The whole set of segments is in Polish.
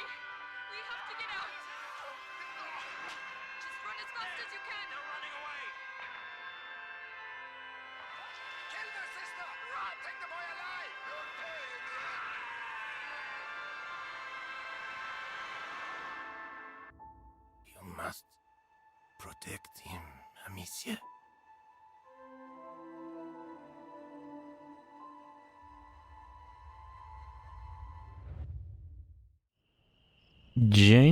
Hurry! We have to get out! Just run as fast as you can! They're running away! Kill their sister! Run! Take the boy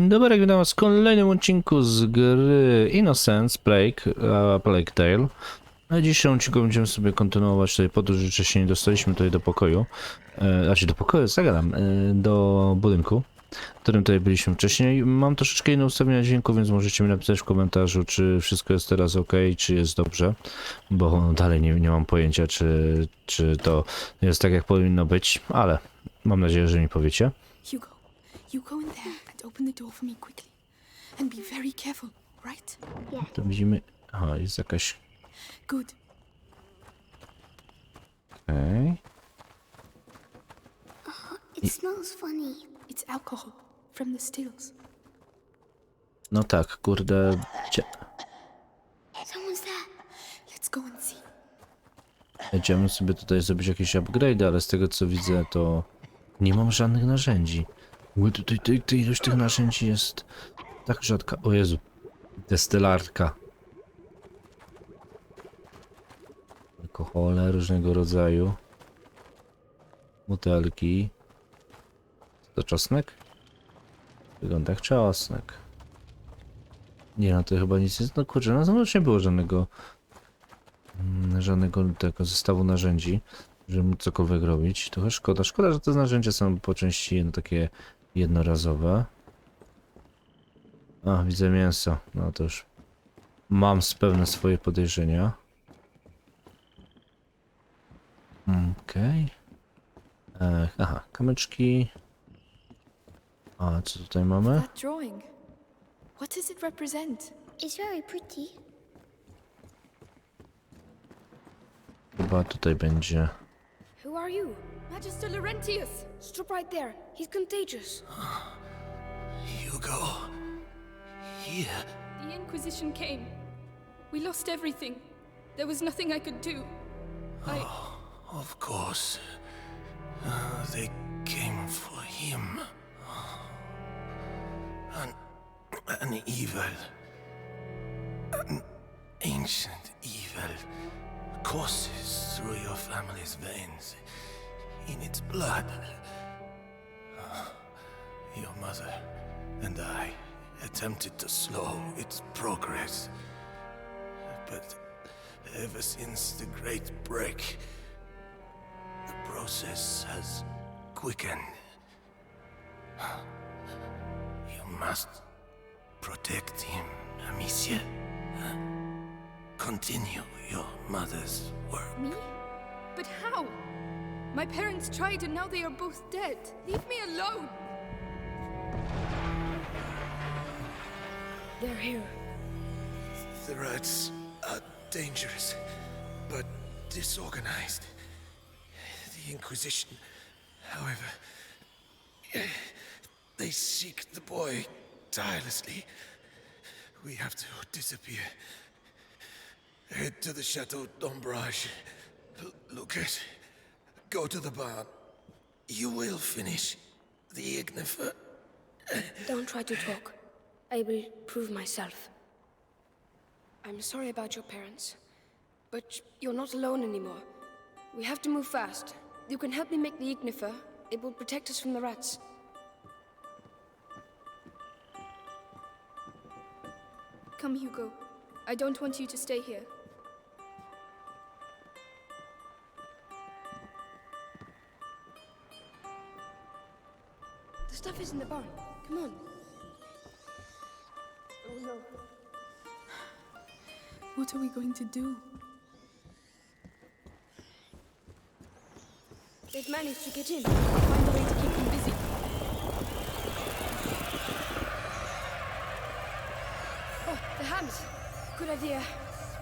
Dobry, witam was w kolejnym odcinku z gry Innocence Plague, a Plague Tale. Na dzisiejszym odcinku będziemy sobie kontynuować tutaj podróż, że wcześniej dostaliśmy tutaj do pokoju, e, znaczy do pokoju, zagadam, e, do budynku, w którym tutaj byliśmy wcześniej. Mam troszeczkę inne ustawienia dźwięku, więc możecie mi napisać w komentarzu, czy wszystko jest teraz ok, czy jest dobrze, bo dalej nie, nie mam pojęcia, czy, czy to jest tak, jak powinno być, ale mam nadzieję, że mi powiecie. Hugo, you in there and open the door for me quickly. And be very careful, right? To widzimy. Aha, jest jakaś. Good. Okej. It smells funny. It's alcohol from the stills. No tak, kurde. Cie... Someone's there. Let's go and see. Będziemy sobie tutaj zrobić jakieś upgrade, ale z tego co widzę, to nie mam żadnych narzędzi. Ły, Tutaj tej ilość tych narzędzi jest tak rzadka. O Jezu. Destylarka. Alkohole różnego rodzaju. Butelki. To czosnek? Wygląda jak czosnek. Nie, no to chyba nic jest. No kurczę, zewnątrz nie było żadnego mm, żadnego tego zestawu narzędzi, żeby cokolwiek robić. Trochę szkoda. Szkoda, że te narzędzia są po części no, takie jednorazowe. A, widzę mięso. No to już mam pewne swoje podejrzenia. Okej. Okay. Aha, kamyczki. A co tutaj mamy? That drawing. What does it represent? It's very pretty. Chyba tutaj będzie. Who are you? Magister Laurentius! Stop right there. He's contagious. Hugo. Here. The Inquisition came. We lost everything. There was nothing I could do. I. Of course. Uh, they came for him. An, an evil. An ancient evil courses through your family's veins. In its blood. Your mother and I attempted to slow its progress. But ever since the Great Break, the process has quickened. You must protect him, Amicia. Continue your mother's work. Me? But how? My parents tried and now they are both dead. Leave me alone! They're here. The rats are dangerous, but disorganized. The Inquisition, however, they seek the boy tirelessly. We have to disappear. Head to the Chateau d'Ombrage. L- Lucas, go to the barn. You will finish the Ignifer. Don't try to talk. I will prove myself. I'm sorry about your parents, but you're not alone anymore. We have to move fast. You can help me make the Ignifer. It will protect us from the rats. Come, Hugo. I don't want you to stay here. Stuff is in the barn. Come on. Oh no. What are we going to do? They've managed to get in. Find a way to keep them busy. Oh, the hams. Good idea.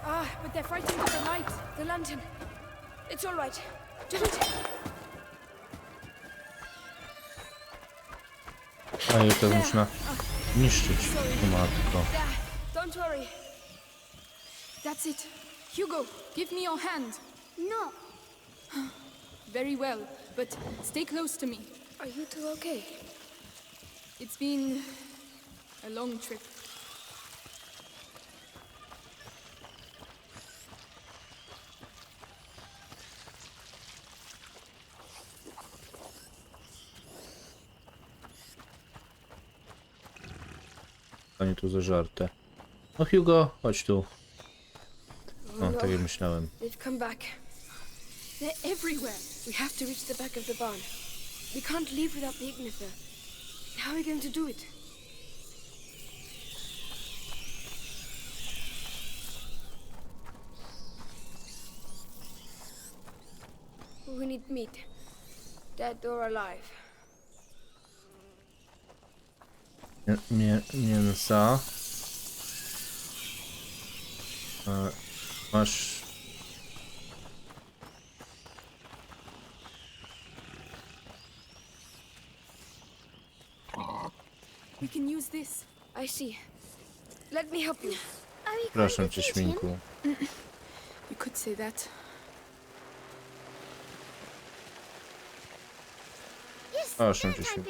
Ah, but they're frightened of the light. The lantern. It's all right. Do it. A ja teraz można niszczyć. O matko. Don't worry. That's it. Hugo, give me your hand. No. Very well, but stay close to me. Are you two okay? It's been a long trip. Tu zażarte. No Hugo, chodź tu. O, no. tak jak myślałem. They've come back. They're everywhere. We have to reach the back of the barn. We can't leave without the Ignifer. How are we going to do it? We need meat. Dead or alive. Mię, mię, mięsa. E, masz... We can use this. I see. Let me help you. Proszę cię, świnku. You could say that. Yes. Proszę now cię, time,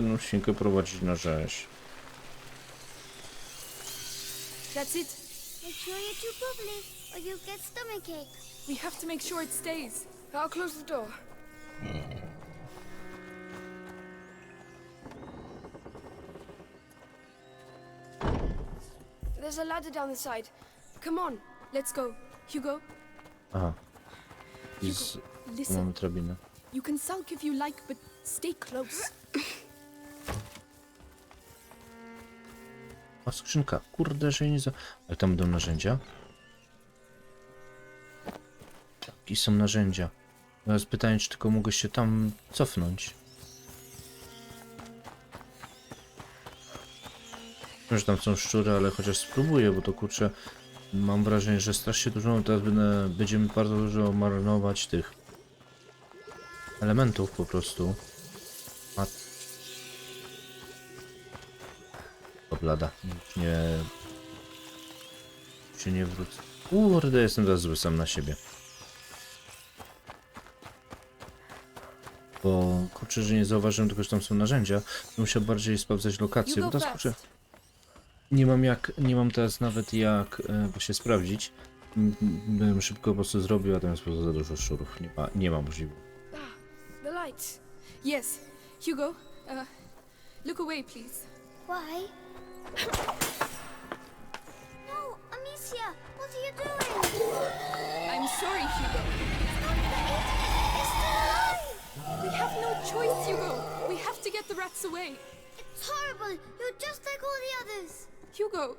Jedną świnkę prowadzić na rzeź. That's it. Make sure you chew properly, or you'll get stomachache. We have to make sure it stays. I'll close the door. There's a ladder down the side. Come on. Let's go. Hugo, Aha. I z... listen. Mamy drabinę. You can sulk if you like, but stay close. A skrzynka. Kurde, że nie za... Ale tam będą narzędzia? Jakie są narzędzia? Teraz pytanie, czy tylko mogę się tam cofnąć? Wiem, że tam są szczury, ale chociaż spróbuję, bo to kurczę... Mam wrażenie, że strasznie dużo, teraz będę, będziemy bardzo dużo marnować tych elementów po prostu. Oblada. Już nie... się nie wrócę. Kurde, jestem teraz zły sam na siebie. Bo kurczę, że nie zauważyłem tylko, że tam są narzędzia. Musiał bardziej sprawdzać lokację, bo teraz kurczę... Nie mam jak, nie mam teraz nawet jak e, właśnie sprawdzić. Bym szybko po prostu zrobił, a tam jest po prostu za dużo szczurów. Nie ma, nie ma możliwości. Ah, the lights. Yes. Hugo, uh, look away, please. Why? No, Amicia, what are you doing? I'm sorry, Hugo. It's still alive. We have no choice, Hugo. We have to get the rats away. It's horrible. You're just like all the others. Hugo,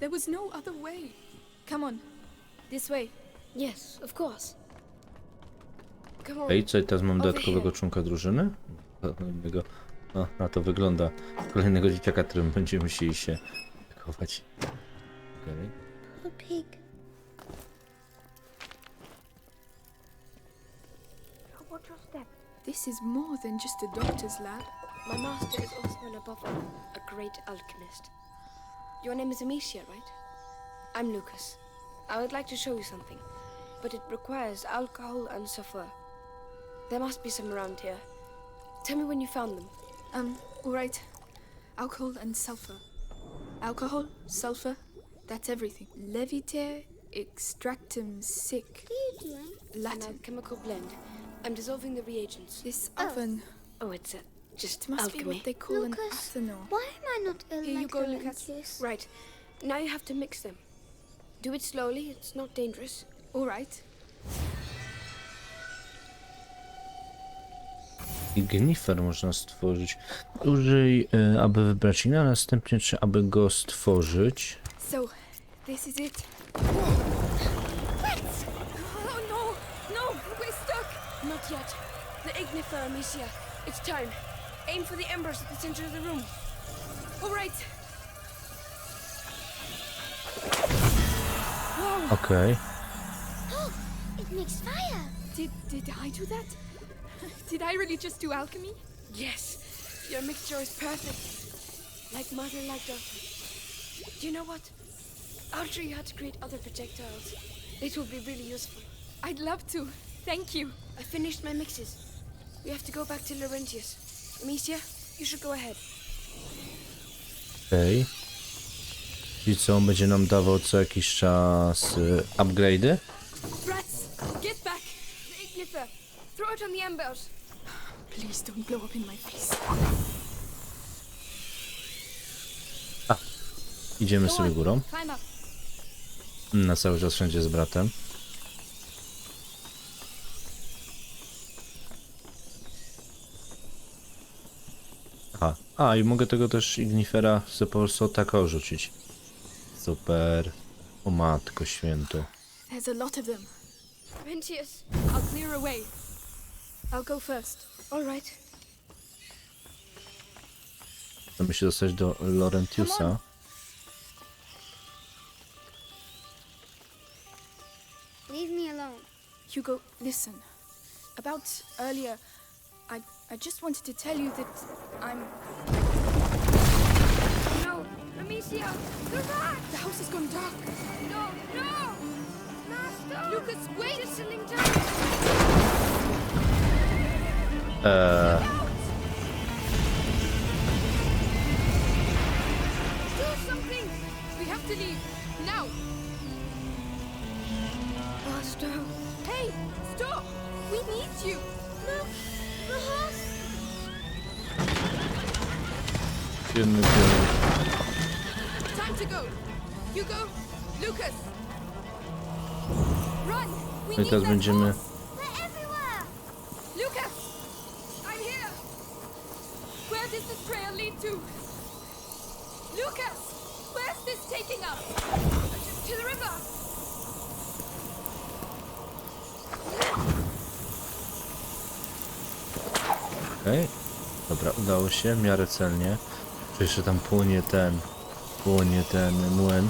there was no other way. Come on, this way. Yes, of course. Come on. Ej, co, teraz mam dodatkowego członka drużyny? Kolejnego, no, na to wygląda. Kolejnego dzieciaka, którym będziemy musieli się opiekować. Okej. Little pig. Watch your step. This is more than just a doctor's lab. My master is also an above all, a great alchemist. Your name is Amicia, right? I'm Lucas. I would like to show you something, but it requires alcohol and sulfur. There must be some around here. Tell me when you found them. Um, all right. Alcohol and sulfur. Alcohol, sulfur, that's everything. Leviter extractum sic. What are you doing? An Latin. alchemical blend. I'm dissolving the reagents. This Oh. oven. Oh, it's a, just It must be alchemy. what they call an Lucas, athanol. Why am I not ill Here you go, the Lucas. Lancers? Right. Now you have to mix them. Do it slowly, it's not dangerous. All right. Ignifer można stworzyć. Użyj, e, aby wybrać inne, a następnie czy aby go stworzyć. So, this is it. Oh no! No! We're stuck! Not yet. The Ignifer, Amicia. It's time. Aim for the embers at the center of the room. All right. Okej. It makes fire. Did did I do that? Did I really just do alchemy? Yes, your mixture is perfect. Like mother, like daughter. Do you know what? I'll show you how to create other projectiles. It will be really useful. I'd love to. Thank you. I finished my mixes. We have to go back to Laurentius. Amicia, you should go ahead. Okej. I co, on będzie nam dawał co jakiś czas y, upgrade'y? It on the embers. Please don't blow up in my face. Idziemy Go sobie górą. Na cały czas wszędzie z bratem. Aha. A, i mogę tego też Ignifera sobie po prostu tak rzucić. Super. O matko święto. There's a lot of them. Laurentius, I'll clear a way. I'll go first. all right. Chcemy się dostać do Laurentiusa. Leave me alone. Hugo, listen. About earlier, I I just wanted to tell you that I'm. No, Amicia, the rat! The house has gone dark. No, no! Master! Lucas, wait! It's settling down! Something! We have to leave now. Master! Hey, stop! We need you. Look, the horse. biedny piorun. Time to go. Hugo, Lucas. Run! We No need teraz that będziemy... horse. This trail lead to? Lucas! Where's this taking us? To the river! Okej. Dobra, udało się, w miarę celnie. Jeszcze tam płonie ten... Płonie ten młyn.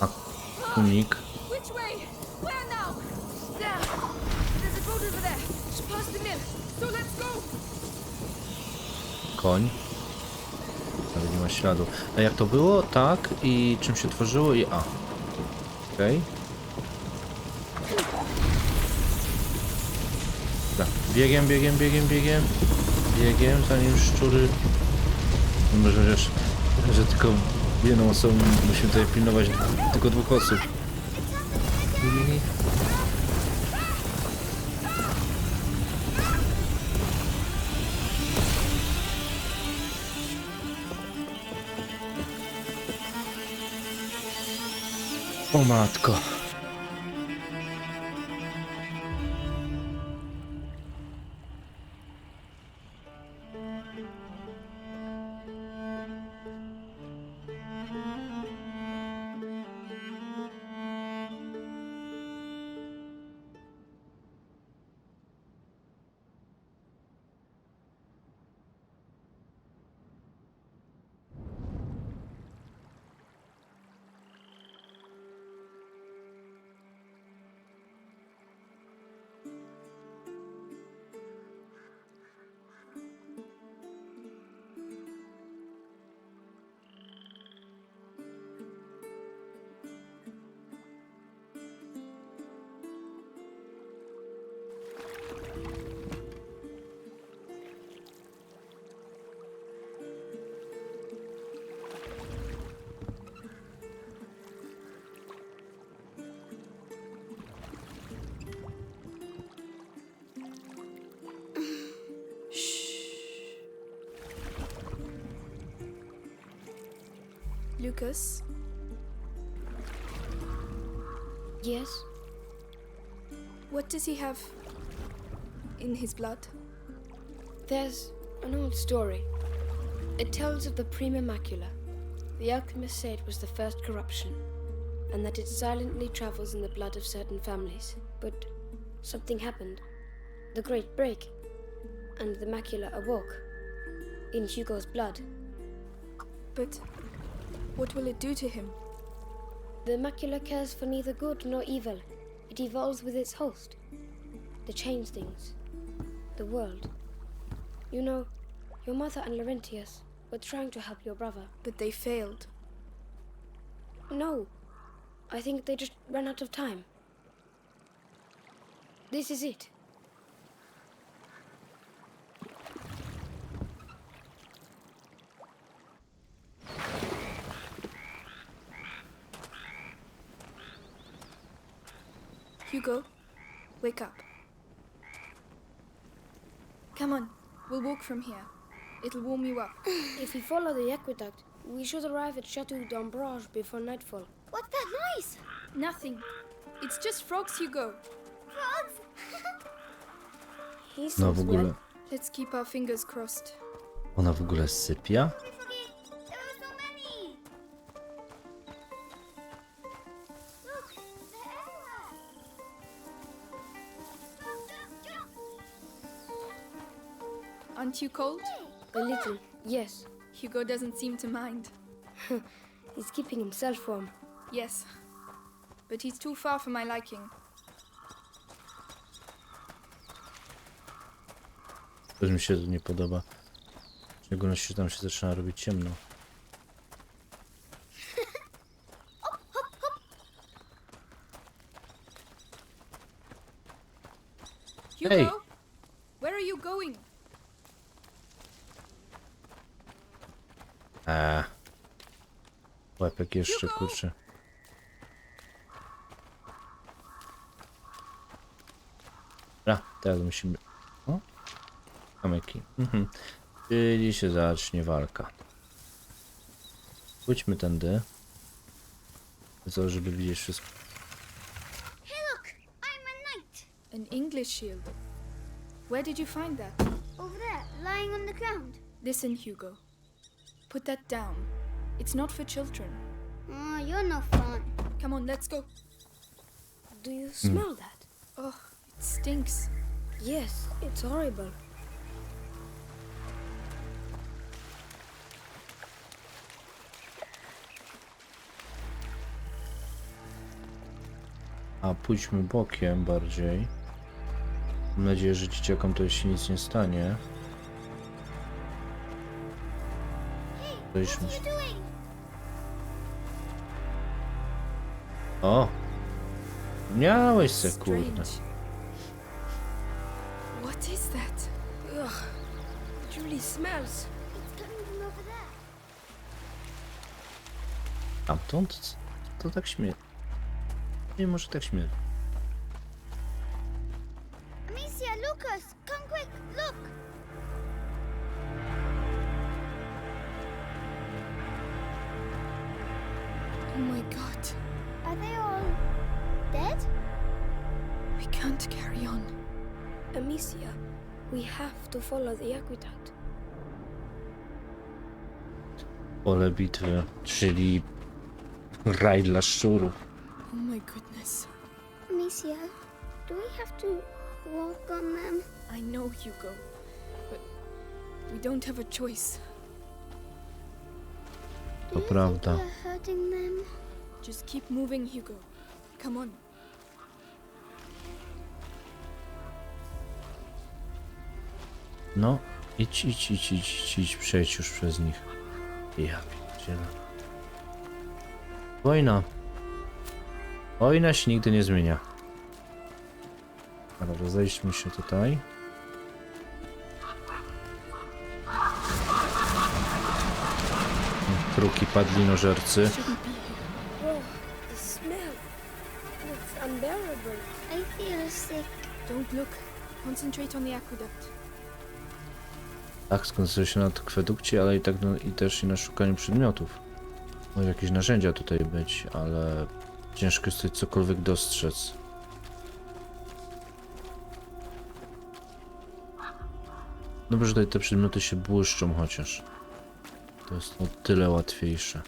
A. Which way? Where now? There! There's a boat over there. Just past the mill. So let's go! Koń. Nawet nie ma śladu. A jak to było? Tak. I czym się tworzyło? I A. Okej. Dobra. Biegiem, biegiem, biegiem, biegiem. Biegiem, zanim szczury... Może wiesz, że tylko jedną osobą musimy tutaj pilnować tylko dwóch osób. O matko. Lucas, Yes? what does he have in his blood? There's an old story. It tells of the Prima Macula. The alchemist said it was the first corruption, and that it silently travels in the blood of certain families. But something happened. The Great Break, and the macula awoke. In Hugo's blood. But what will it do to him? The macula cares for neither good nor evil. It evolves with its host. The change things. The world. You know, your mother and Laurentius were trying to help your brother. But they failed. No. I think they just ran out of time. This is it. Hugo, wake up. Come on, we'll walk from here. It'll warm you up. If we follow the aqueduct, we should arrive at Chateau d'Ambrage before nightfall. What's that noise? Nothing. It's just frogs, Hugo. Frogs? He No w ogóle. Let's keep our fingers crossed. ona w ogóle sypia? Aren't you cold? A little, yes. Hugo doesn't seem to mind. He's keeping himself warm. Yes. But he's too far for my liking. Też mi się to nie podoba. W szczególności, że tam się zaczyna robić ciemno. Hugo? Hey. Where are you going? Eee. Łepek jeszcze, kurczę. Dobra, teraz musimy... O? Kamyki. Mhm. Czyli się zacznie walka. Pójdźmy tędy. Co, żeby widzieć wszystko. Hey, look, I'm a knight. An English shield. Where did you find that? Over there, lying on the ground. Listen, Hugo. Put that down. It's not for children. Oh, you're no fun. Come on, let's go. Do you smell that? Oh, it stinks. Yes, it's horrible. A pójdźmy bokiem bardziej. Mam nadzieję, że dzieciakom to się nic nie stanie. Byliśmy... O! Miałeś se, kurde. What is that? Ugh, it really smells. Tamtąd? To tak śmie... Nie może tak śmie... carry on. Amicia, we have to follow the aqueduct. Pole bitwy, czyli... Raj dla szczurów. Oh my goodness. Amicia, do we have to walk on them? I know, Hugo. But we don't have a choice. Do To you prawda. we're hurting them? Just keep moving, Hugo. Come on. No, idź, idź, idź, idź, idź, idź, przejdź już przez nich. Ja pierdzielę. Wojna. Wojna się nigdy nie zmienia. Dobra, rozejdźmy się tutaj. Kruki padlinożercy. Shouldn't be here. The smell. It's unbearable. I feel sick. Don't look. Concentrate on the aqueduct. Tak, skoncentruję się na akwedukcie, ale i tak no, i też i na szukaniu przedmiotów. Może jakieś narzędzia tutaj być, ale ciężko jest tutaj cokolwiek dostrzec. Dobrze, że tutaj te przedmioty się błyszczą chociaż. To jest o tyle łatwiejsze.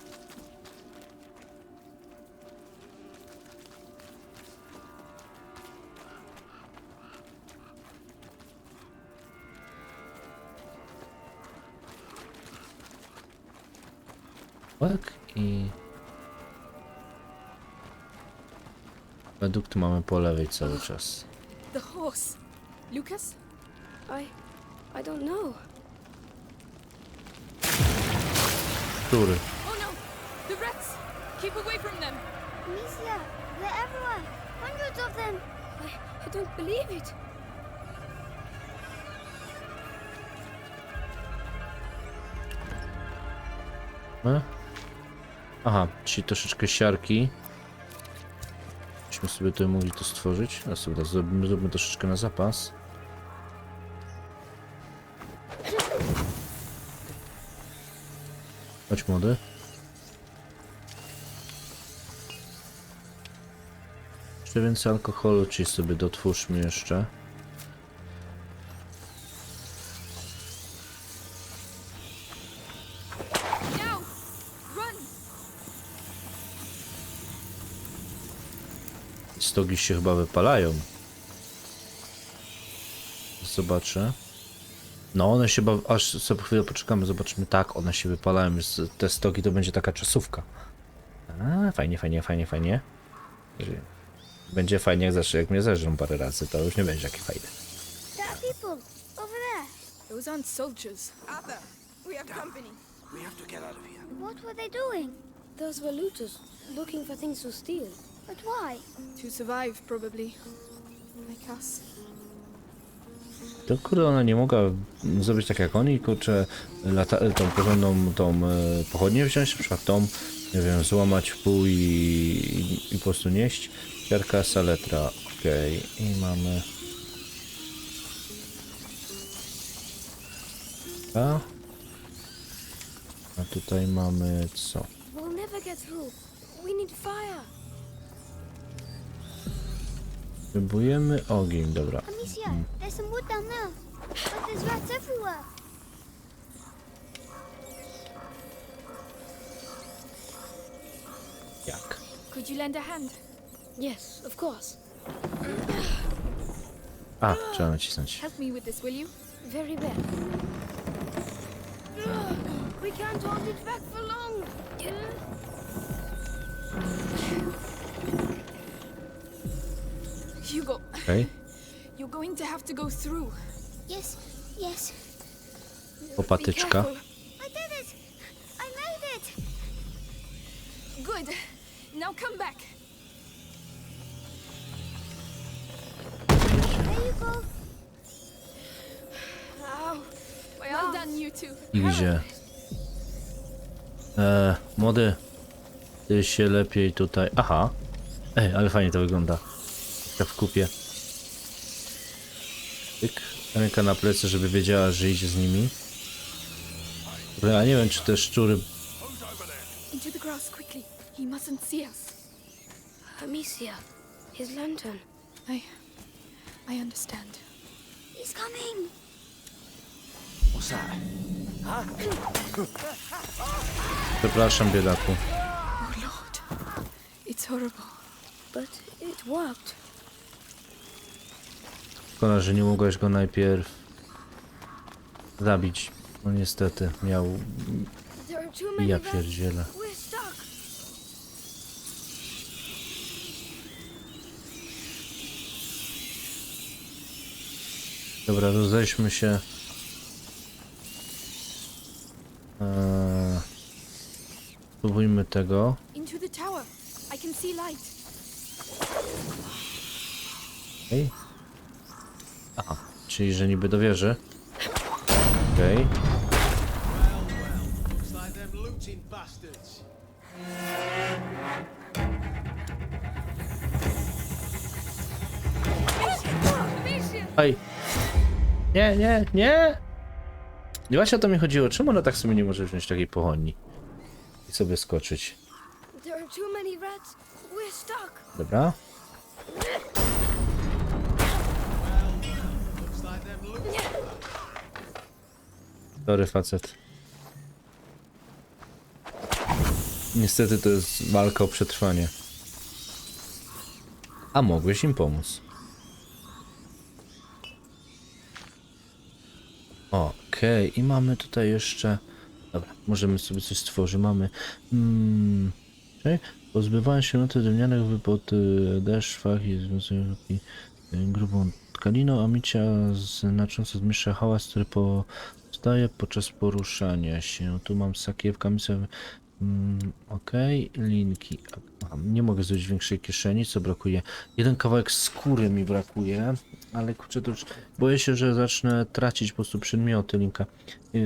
Tak i... Produkt mamy po lewej cały czas. The horse. Lucas? I. I don't know. Który? Oh no! The rats! Keep away from them! Amicia, they're everywhere. Hundreds of them. I. I don't believe it. E? Aha, czyli troszeczkę siarki. Byśmy sobie tutaj mogli to stworzyć. A sobie zrobimy, zrobimy troszeczkę na zapas. Chodź młody. Jeszcze więcej alkoholu, czyli sobie dotwórzmy jeszcze. Stogi się chyba wypalają. Zobaczę. No one się ba- aż sobie chwilę poczekamy, zobaczymy. Tak, one się wypalają. Z- Te stogi to będzie taka czasówka. A, fajnie, fajnie, fajnie, fajnie. Będzie fajnie jak zawsze, jak mnie zeżrą parę razy, to już nie będzie takie fajne. There are people over there. Those aren't soldiers. Arthur, we have company. We have to get out of here. What were they doing? Those were looters looking for things to steal. But why? To survive, probably. Like us. To kurde, ona nie mogła zrobić tak jak oni, kurczę, lata, tą porządną tą e, pochodnię wziąć, na przykład tą, nie wiem, złamać w pół i, i, i po prostu nieść. Siarka, saletra, okej, i mamy... A? A tutaj mamy co? We'll never get through. We need fire. There's rats everywhere. Jak? Could you lend a hand? Yes, of course. A, trzeba nacisnąć. Help me with this, will you? Very bad. We can't hold it back for long. Hugo, Okej, you're going to have to go through. Yes, yes. Careful. I did it. I made it. Good. Now come back. There you go. Ow. Well done, you two. I gdzie? E, młody, ty się lepiej tutaj... Aha. Ej, ale fajnie to wygląda. Tak w kupie. Tyk. Ręka na plecy, żeby wiedziała, że idzie z nimi. Ale ja nie wiem, czy te szczury... Into the grass quickly. He mustn't see us. Amicia, his lantern. I. I understand. He's coming. What's that? Przepraszam, biedaku. Oh Lord. It's horrible. But it worked. Szkoda, że nie mogłeś go najpierw... zabić. No niestety, miał... Many Ja pierdzielę. Dobra, rozejdźmy się. Eee, spróbujmy tego. Into the tower. I can see light. Okej. Aha, czyli że niby do wieży. Okej. Amicia! Ej! Nie, nie, nie! Nie właśnie o to mi chodziło. Czemu ona tak sobie nie może wziąć takiej pochodni? I sobie skoczyć. Dobra. Sorry, facet. Niestety to jest walka o przetrwanie. A mogłeś im pomóc. Okej, i mamy tutaj jeszcze... Dobra, możemy sobie coś stworzyć. Mamy... Mm, Okay. Pozbywałem się noty drewnianych pod y, deszczach i związuję y, grubą tkaniną, a micia znacząco zmniejsza hałas, który powstaje podczas poruszania się. Tu mam sakiewkę, misę. Mm, Okej, linki. Nie mogę zrobić większej kieszeni, co brakuje? Jeden kawałek skóry mi brakuje, ale kurczę, to już boję się, że zacznę tracić po prostu przedmioty linka. Yy,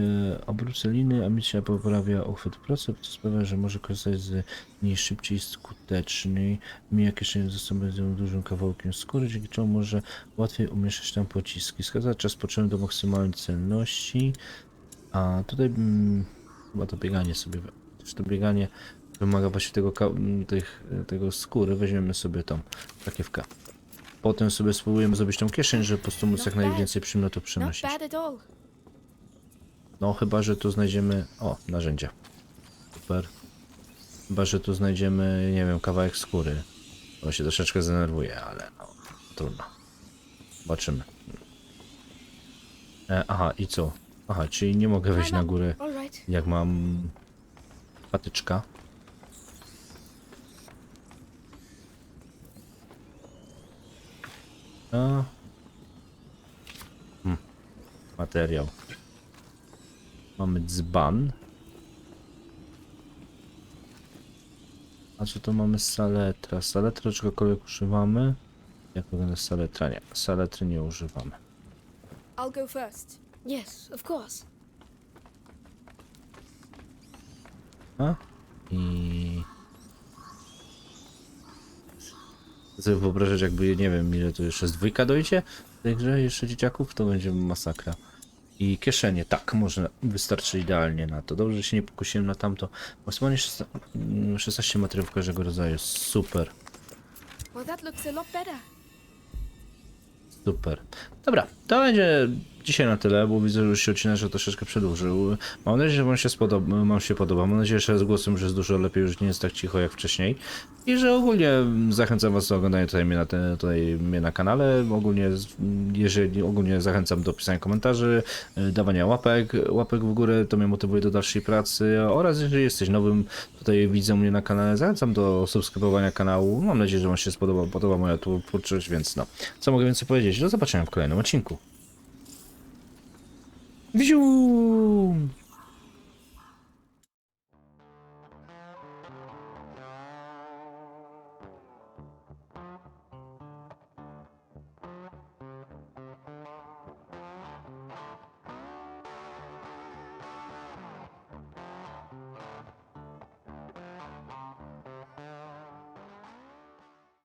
obrócę liny, a misja poprawia uchwyt procy, co sprawia, że może korzystać z niej szybciej i skuteczniej. Mija kieszeń ze sobą dużym kawałkiem skóry, dzięki czemu może łatwiej umieszczać tam pociski. Wskazać czas potrzebny do maksymalnej celności. A tutaj mm, chyba to bieganie sobie. Też to bieganie wymaga właśnie tego, tych, tego skóry. Weźmiemy sobie tą takiewkę. Potem sobie spróbujemy zrobić tą kieszeń, żeby po prostu móc jak najwięcej przymiotów Not przenosić. No chyba, że tu znajdziemy... O, narzędzia. Super. Chyba, że tu znajdziemy, nie wiem, kawałek skóry. To się troszeczkę zdenerwuje, ale no, trudno. Zobaczymy. E, aha, i co? Aha, czyli nie mogę wejść na górę, jak mam patyczka. Hmm. Materiał. Mamy dzban. A co to mamy saletra? Saletra czegokolwiek używamy? Jak wygląda saletra? Nie, saletry nie używamy. I'll go first. Yes, of course. A? I... Sobie wyobrażać jakby, nie wiem, ile tu jeszcze z dwójka dojdzie w tej grze jeszcze dzieciaków, to będzie masakra. I kieszenie, tak, może wystarczy idealnie na to. Dobrze, że się nie pokusiłem na tamto. Maksymalnie 16 mm, 16 materiałów każdego rodzaju, super. Super. Dobra, to będzie dzisiaj na tyle, bo widzę, że już się odcinek że troszeczkę przedłużył. Mam nadzieję, że wam się, spodoba, wam się podoba. Mam nadzieję, że z głosem, że jest dużo lepiej, już nie jest tak cicho jak wcześniej. I że ogólnie zachęcam was do oglądania tutaj mnie na, te, tutaj mnie na kanale. Ogólnie, jeżeli ogólnie zachęcam do pisania komentarzy, y, dawania łapek, łapek w górę, to mnie motywuje do dalszej pracy. Oraz jeżeli jesteś nowym tutaj widzem mnie na kanale, zachęcam do subskrybowania kanału. Mam nadzieję, że wam się spodoba, podoba moja twórczość, więc no. Co mogę więcej powiedzieć? Do zobaczenia w kolejnym odcinku. Zoom.